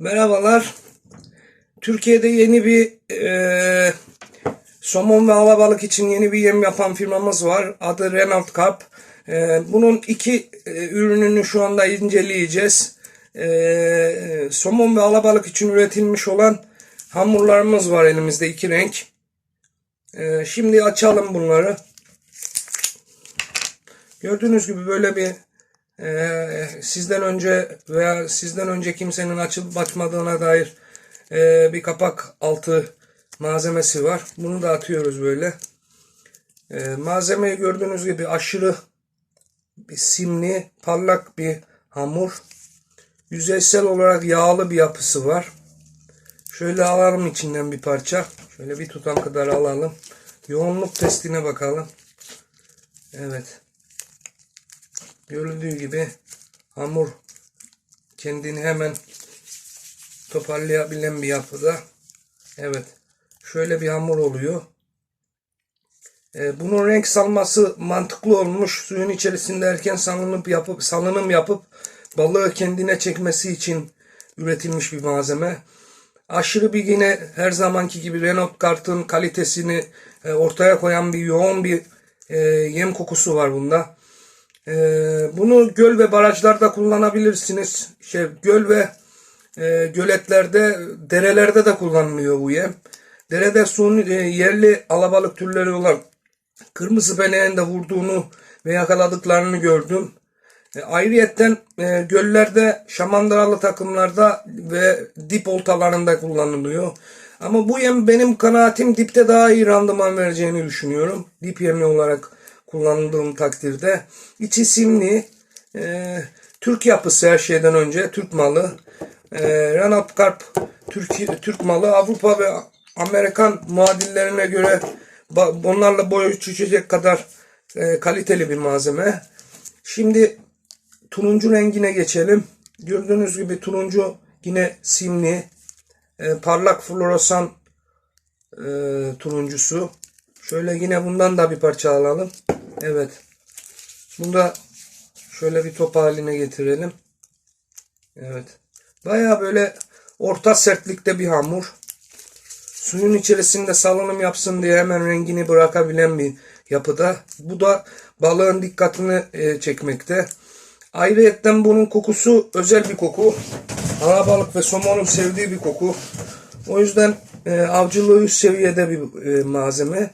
Merhabalar. Türkiye'de yeni bir e, somon ve alabalık için yeni bir yem yapan firmamız var. Adı Renault Carp. E, bunun iki e, ürününü şu anda inceleyeceğiz. E, somon ve alabalık için üretilmiş olan hamurlarımız var elimizde iki renk. E, şimdi açalım bunları. Gördüğünüz gibi böyle bir ee, sizden önce veya sizden önce kimsenin açılıp açmadığına dair e, bir kapak altı malzemesi var. Bunu da atıyoruz böyle. Ee, malzemeyi gördüğünüz gibi aşırı bir simli, parlak bir hamur. Yüzeysel olarak yağlı bir yapısı var. Şöyle alalım içinden bir parça. Şöyle bir tutam kadar alalım. Yoğunluk testine bakalım. Evet. Görüldüğü gibi hamur kendini hemen toparlayabilen bir yapıda. Evet. Şöyle bir hamur oluyor. Ee, bunun renk salması mantıklı olmuş. Suyun içerisinde erken salınıp yapıp salınım yapıp balığı kendine çekmesi için üretilmiş bir malzeme. Aşırı bir yine her zamanki gibi Renault kartın kalitesini e, ortaya koyan bir yoğun bir e, yem kokusu var bunda. Ee, bunu göl ve barajlarda kullanabilirsiniz. Şey, göl ve e, göletlerde, derelerde de kullanılıyor bu yem. Derede suni, e, yerli alabalık türleri olan kırmızı beneğin de vurduğunu ve yakaladıklarını gördüm. E, ayrıyetten e, göllerde, şamandıralı takımlarda ve dip oltalarında kullanılıyor. Ama bu yem benim kanaatim dipte daha iyi randıman vereceğini düşünüyorum. Dip yemi olarak kullanıldığım takdirde. içi simli, e, Türk yapısı her şeyden önce, Türk malı. E, Renault Carp Türk, Türk malı Avrupa ve Amerikan muadillerine göre onlarla boy ölçüşecek kadar e, kaliteli bir malzeme. Şimdi turuncu rengine geçelim. Gördüğünüz gibi turuncu yine simli, e, parlak floresan e, turuncusu. Şöyle yine bundan da bir parça alalım. Evet. Bunu da şöyle bir top haline getirelim. Evet. Baya böyle orta sertlikte bir hamur. Suyun içerisinde salınım yapsın diye hemen rengini bırakabilen bir yapıda. Bu da balığın dikkatini e, çekmekte. Ayrıyetten bunun kokusu özel bir koku. Alabalık ve somonun sevdiği bir koku. O yüzden e, avcılığı üst seviyede bir e, malzeme.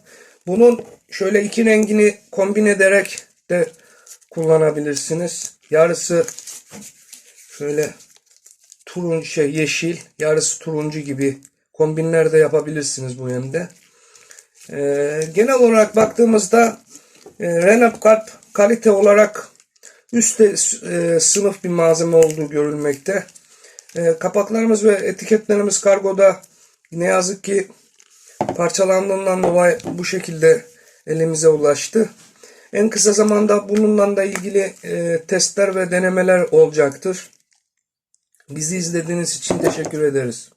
Bunun şöyle iki rengini kombin ederek de kullanabilirsiniz. Yarısı şöyle turuncu şey yeşil, yarısı turuncu gibi kombinler de yapabilirsiniz bu yönde. Ee, genel olarak baktığımızda e, Renault Carp kalite olarak üst e, sınıf bir malzeme olduğu görülmekte. E, kapaklarımız ve etiketlerimiz kargoda ne yazık ki parçalandığından dolayı bu şekilde elimize ulaştı. En kısa zamanda bununla da ilgili e, testler ve denemeler olacaktır. Bizi izlediğiniz için teşekkür ederiz.